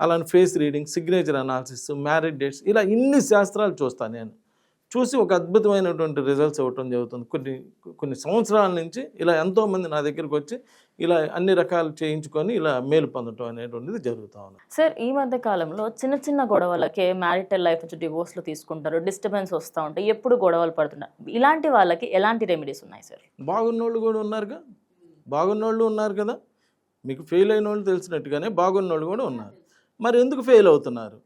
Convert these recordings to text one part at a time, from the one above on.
అలానే face reading signature analysis marriage dates ఇలా ఇన్ని శాస్త్రాలు చూస్తాను నేను. చూసి ఒక అద్భుతమైనటువంటి రిజల్ట్స్ ఇవ్వటం జరుగుతుంది. కొన్ని కొన్ని సంవత్సరాల నుంచి ఇలా ఎంతోమంది నా దగ్గరికి వచ్చి ఇలా అన్ని రకాలు చేయించుకొని ఇలా మేలు పొందటం అనేటువంటిది జరుగుతూ ఉంది. సార్ ఈ మధ్య కాలంలో చిన్న చిన్న గొడవలకే మ్యారిటల్ లైఫ్ నుంచి డివోర్స్లు తీసుకుంటారు డిస్టర్బెన్స్ వస్తూ ఉంటాయి ఎప్పుడు గొడవలు పడుతున్నారు ఇలాంటి వాళ్ళకి ఎలాంటి రెమెడీస్ ఉన్నాయి సార్? బాగున్నోళ్ళు కూడా ఉన్నారుగా? బాగున్నోళ్ళు ఉన్నారు కదా? మీకు ఫెయిల్ అయిన వాళ్ళు తెలిసినట్టుగానే బాగున్నోళ్ళు కూడా ఉన్నారు. మరి ఎందుకు ఫెయిల్ అవుతున్నారు?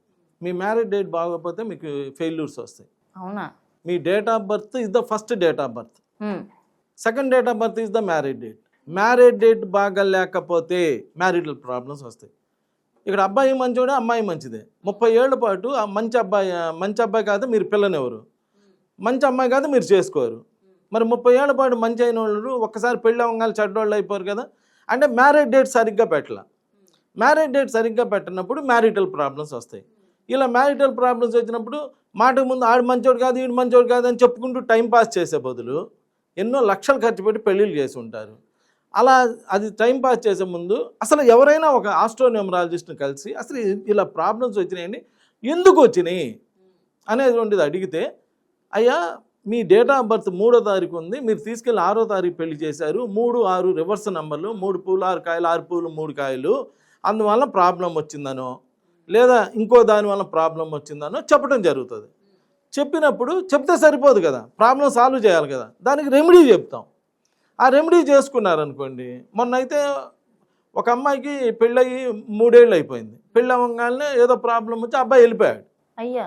మీ మ్యారేజ్ డేట్ బాగోకపోతే మీకు ఫెయిల్యూర్స్ వస్తాయి. అవునా? మీ date of birth is the first date of birth. Second date of birth is the marriage date marriage date బాగా లేకపోతే మ్యారిటల్ ప్రాబ్లమ్స్ వస్తాయి. ఇక్కడ అబ్బాయి మంచోడే అమ్మాయి మంచిదే. ముప్పై ఏళ్ళ పాటు మంచి అబ్బాయి మంచి అబ్బాయి కాదు మీరు పిల్లనెవరు మంచి అమ్మాయి కాదు మీరు చేసుకోరు. మరి ముప్పై ఏళ్ళ పాటు మంచి అయిన వాళ్ళు ఒక్కసారి పెళ్ళి అవ్వగానే చెడ్డోళ్ళు అయిపోరు కదా. అంటే మ్యారేజ్ డేట్ సరిగ్గా పెట్టాల. మ్యారేజ్ డేట్ సరిగ్గా పెట్టినప్పుడు మ్యారిటల్ ప్రాబ్లమ్స్ వస్తాయి. ఇలా మ్యారిటల్ ప్రాబ్లమ్స్ వచ్చినప్పుడు మాట ముందు ఆడు మంచోడు కాదు ఈడు మంచోడు కాదు అని చెప్పుకుంటూ టైం పాస్ చేసే బదులు ఎన్నో లక్షలు ఖర్చు పెట్టి పెళ్ళిళ్ళు చేసి ఉంటారు. అలా అది టైం పాస్ చేసే ముందు అసలు ఎవరైనా ఒక ఆస్ట్రోన్యూమరాలజిస్ట్ని కలిసి అసలు ఇలా ప్రాబ్లమ్స్ వచ్చినాయండి ఎందుకు వచ్చినాయి అనేటువంటిది అడిగితే అయ్యా మీ డేట్ ఆఫ్ బర్త్ మూడో తారీఖు ఉంది మీరు తీసుకెళ్ళి ఆరో తారీఖు పెళ్ళి చేశారు మూడు ఆరు రివర్స్ నెంబర్లు మూడు పూలు ఆరు కాయలు ఆరు పూలు మూడు కాయలు అందువల్ల ప్రాబ్లం వచ్చిందనో లేదా ఇంకో దానివల్ల ప్రాబ్లం వచ్చిందనో చెప్పడం జరుగుతుంది. చెప్పినప్పుడు చెప్తే సరిపోదు కదా ప్రాబ్లం సాల్వ్ చేయాలి కదా దానికి రెమెడీ చెప్తాం. ఆ రెమెడీ చేసుకున్నారనుకోండి మొన్న అయితే ఒక అమ్మాయికి పెళ్ళయి మూడేళ్ళు అయిపోయింది పెళ్ళి అవ్వగానే ఏదో ప్రాబ్లం వచ్చి అబ్బాయి వెళ్ళిపోయాడు. అయ్యా!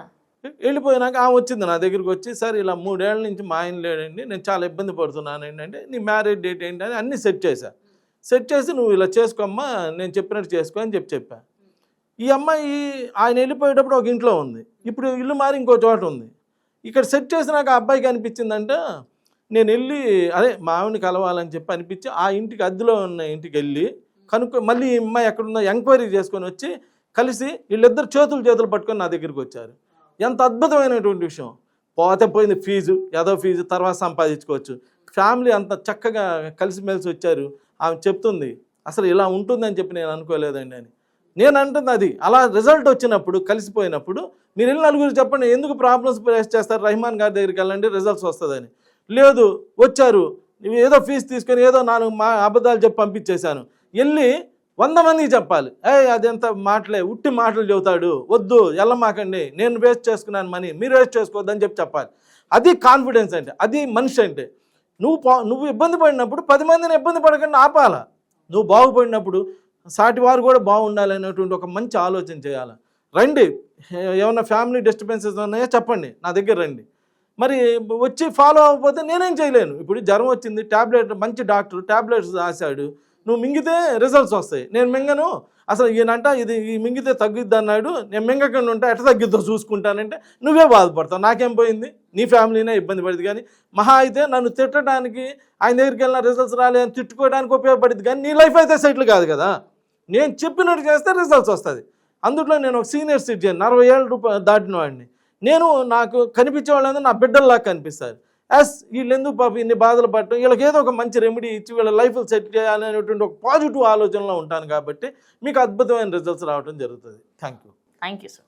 వెళ్ళిపోయినాక ఆమె వచ్చింది నా దగ్గరికి వచ్చి సార్ ఇలా మూడేళ్ళ నుంచి మా ఆయన లేడండి నేను చాలా ఇబ్బంది పడుతున్నాను ఏంటంటే నీ మ్యారేజ్ డేట్ ఏంటని అన్నీ సెట్ చేశా. సెట్ చేసి నువ్వు ఇలా చేసుకోమ్మా నేను చెప్పినట్టు చేసుకో అని చెప్పి చెప్పా. ఈ అమ్మాయి ఆయన వెళ్ళిపోయేటప్పుడు ఒక ఇంట్లో ఉంది. ఇప్పుడు ఇల్లు మారి ఇంకో చోట ఉంది. ఇక్కడ సెట్ చేసినాక ఆ అబ్బాయికి అనిపించిందంటే నేను వెళ్ళి అదే మా ఆవిడని కలవాలని చెప్పి అనిపించి ఆ ఇంటికి అద్దెలో ఉన్న ఇంటికి వెళ్ళి కనుక్కో మళ్ళీ ఈ అమ్మాయి ఎక్కడుందో ఎంక్వైరీ చేసుకొని వచ్చి కలిసి వీళ్ళిద్దరు చేతులు చేతులు పట్టుకొని నా దగ్గరికి వచ్చారు. ఎంత అద్భుతమైనటువంటి విషయం. పోతే పోయింది ఫీజు ఏదో ఫీజు తర్వాత సంపాదించుకోవచ్చు. ఫ్యామిలీ అంత చక్కగా కలిసిమెలిసి వచ్చారు. ఆమె చెప్తుంది అసలు ఇలా ఉంటుందని చెప్పి నేను అనుకోలేదండి అని. నేను అంటుంది అది అలా రిజల్ట్ వచ్చినప్పుడు కలిసిపోయినప్పుడు మీరు వెళ్ళి నలుగురు చెప్పండి ఎందుకు ప్రాబ్లమ్స్ ఫేస్ చేస్తారు? రహమాన్ గారి దగ్గరికి వెళ్ళండి రిజల్ట్స్ వస్తుందని. లేదు వచ్చారు ఏదో ఫీజు తీసుకొని ఏదో నాలుగు మా అబద్ధాలు చెప్పి పంపించేశాను. వెళ్ళి వంద మందికి చెప్పాలి. ఏ అదంత మాటలే ఉట్టి మాటలు చెబుతాడు వద్దు ఎల్లమాకండి నేను వేస్ట్ చేసుకున్నాను మనీ మీరు వేస్ట్ చేసుకోవద్దని చెప్పి చెప్పాలి. అది కాన్ఫిడెన్స్ అంటే అది మనిషి అంటే. నువ్వు నువ్వు ఇబ్బంది పడినప్పుడు పది మందిని ఇబ్బంది పడకుండా ఆపాల? నువ్వు బాగుపడినప్పుడు సాటి వారు కూడా బాగుండాలి అనేటువంటి ఒక మంచి ఆలోచన చేయాలి? రండి. ఏమైనా ఏమన్నా ఫ్యామిలీ డిస్టర్బెన్సెస్ ఉన్నాయో? చెప్పండి. నా దగ్గర రండి. మరి వచ్చి ఫాలో అవ్వకపోతే నేనేం చేయలేను. ఇప్పుడు జ్వరం వచ్చింది ట్యాబ్లెట్ మంచి డాక్టర్ ట్యాబ్లెట్స్ రాశాడు. నువ్వు మింగితే రిజల్ట్స్ వస్తాయి. నేను మింగను. అసలు ఈయనంట ఇది ఈ మింగితే తగ్గిద్ది అన్నాడు. నేను మింగకుండా ఉంటే ఎట్ట తగ్గిద్దో చూసుకుంటానంటే నువ్వే బాధపడతావు. నాకేం పోయింది? నీ ఫ్యామిలీనే ఇబ్బంది పడింది కానీ మహా అయితే నన్ను తిట్టడానికి ఆయన దగ్గరికి వెళ్ళిన రిజల్ట్స్ రాలేదని తిట్టుకోవడానికి ఉపయోగపడింది కానీ నీ లైఫ్ అయితే సెటిల్ కాదు కదా. నేను చెప్పినట్టు చేస్తే రిజల్ట్స్ వస్తుంది. అందుట్లో నేను ఒక సీనియర్ సిటిజన్ నలభై ఏళ్ళ రూపాయలు దాటిన వాడిని నేను నాకు కనిపించే వాళ్ళందరూ నా బిడ్డల్లా కనిపిస్తారు. యాస్ వీళ్ళు ఎందుకు పాపం ఇన్ని బాధలు పడటం? వీళ్ళకి ఏదో ఒక మంచి రెమెడీ ఇచ్చి వీళ్ళ లైఫ్ సెట్ చేయాలనేటువంటి ఒక పాజిటివ్ ఆలోచనలో ఉంటాను కాబట్టి మీకు అద్భుతమైన రిజల్ట్స్ రావడం జరుగుతుంది. Thank you thank you sir